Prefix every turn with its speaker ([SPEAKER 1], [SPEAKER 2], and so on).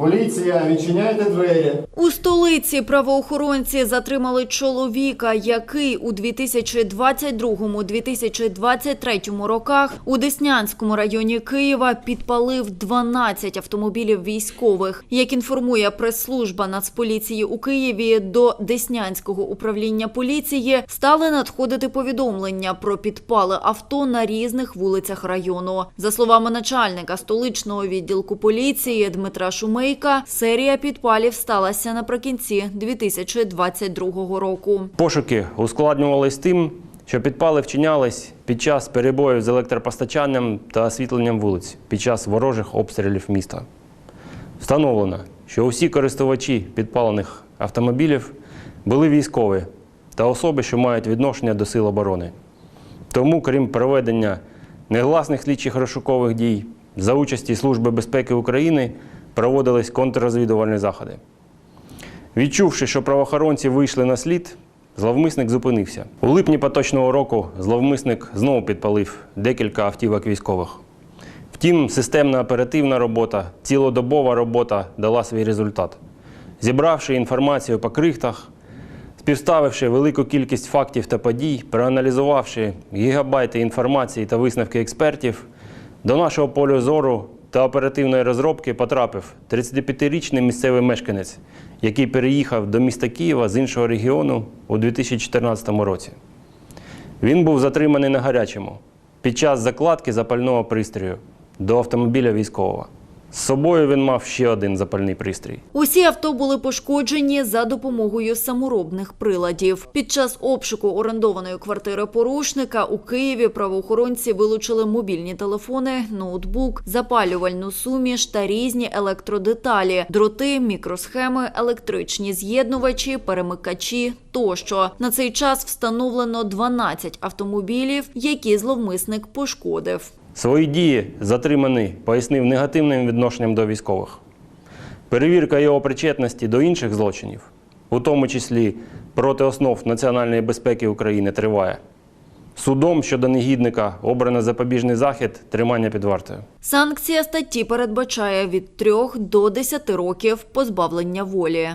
[SPEAKER 1] Поліція, відчиняйте двері.
[SPEAKER 2] У столиці правоохоронці затримали чоловіка, який у 2022-2023 роках у Деснянському районі Києва підпалив 12 автомобілів військових. Як інформує прес-служба Нацполіції у Києві, до Деснянського управління поліції стали надходити повідомлення про підпали авто на різних вулицях району. За словами начальника столичного відділку поліції Дмитра Шумейка, серія підпалів сталася наприкінці 2022 року.
[SPEAKER 3] Пошуки ускладнювались тим, що підпали вчинялись під час перебоїв з електропостачанням та освітленням вулиць під час ворожих обстрілів міста. Встановлено, що усі користувачі підпалених автомобілів були військові та особи, що мають відношення до сил оборони. Тому, крім проведення негласних слідчих розшукових дій, за участі Служби безпеки України проводились контррозвідувальні заходи. Відчувши, що правоохоронці вийшли на слід, зловмисник зупинився. У липні поточного року зловмисник знову підпалив декілька автівок військових. Втім, системна оперативна робота, цілодобова робота дала свій результат. Зібравши інформацію по крихтах, співставивши велику кількість фактів та подій, проаналізувавши гігабайти інформації та висновки експертів, до нашого полю зору та оперативної розробки потрапив 35-річний місцевий мешканець, який переїхав до міста Києва з іншого регіону у 2014 році. Він був затриманий на гарячому під час закладки запального пристрою до автомобіля військового. З собою він мав ще один запальний пристрій.
[SPEAKER 2] Усі авто були пошкоджені за допомогою саморобних приладів. Під час обшуку орендованої квартири порушника у Києві правоохоронці вилучили мобільні телефони, ноутбук, запалювальну суміш та різні електродеталі, дроти, мікросхеми, електричні з'єднувачі, перемикачі тощо. На цей час встановлено 12 автомобілів, які зловмисник пошкодив.
[SPEAKER 3] Свої дії затриманий пояснив негативним відношенням до військових. Перевірка його причетності до інших злочинів, у тому числі проти основ національної безпеки України, триває. Судом щодо негідника обрано запобіжний захід тримання під вартою.
[SPEAKER 2] Санкція статті передбачає від 3 до 10 років позбавлення волі.